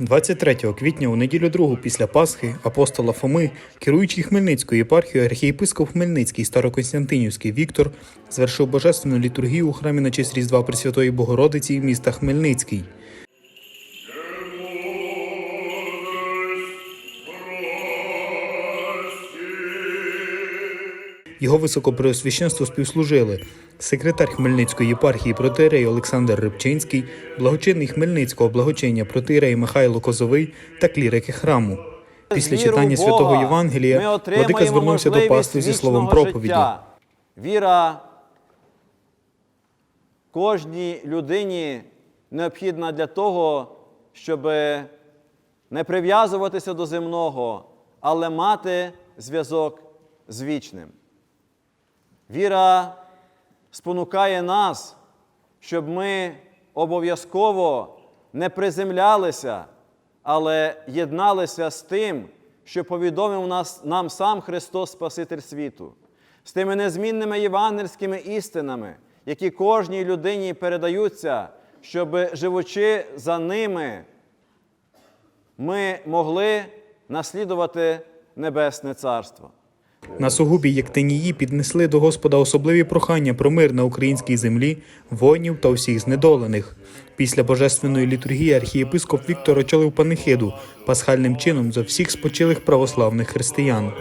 23 квітня у неділю другу після Пасхи апостола Фоми, керуючий Хмельницькою єпархією архієпископ Хмельницький Староконстантинівський Віктор звершив божественну літургію у храмі на честь Різдва Пресвятої Богородиці міста Хмельницький. Його високопреосвященство співслужили секретар Хмельницької єпархії протиерей Олександр Рибчинський, благочинний Хмельницького благочиння протиерей Михайло Козовий та клірики храму. Після читання святого Євангелія владика звернувся до пасту зі словом проповіді. Віра кожній людині необхідна для того, щоб не прив'язуватися до земного, але мати зв'язок з вічним. Віра спонукає нас, щоб ми обов'язково не приземлялися, але єдналися з тим, що повідомив нас, нам сам Христос Спаситель світу, з тими незмінними євангельськими істинами, які кожній людині передаються, щоб, живучи за ними, ми могли наслідувати Небесне Царство. На сугубі Єктинії піднесли до Господа особливі прохання про мир на українській землі, воїнів та усіх знедолених. Після божественної літургії архієпископ Віктор очолив панихиду пасхальним чином за всіх спочилих православних християн.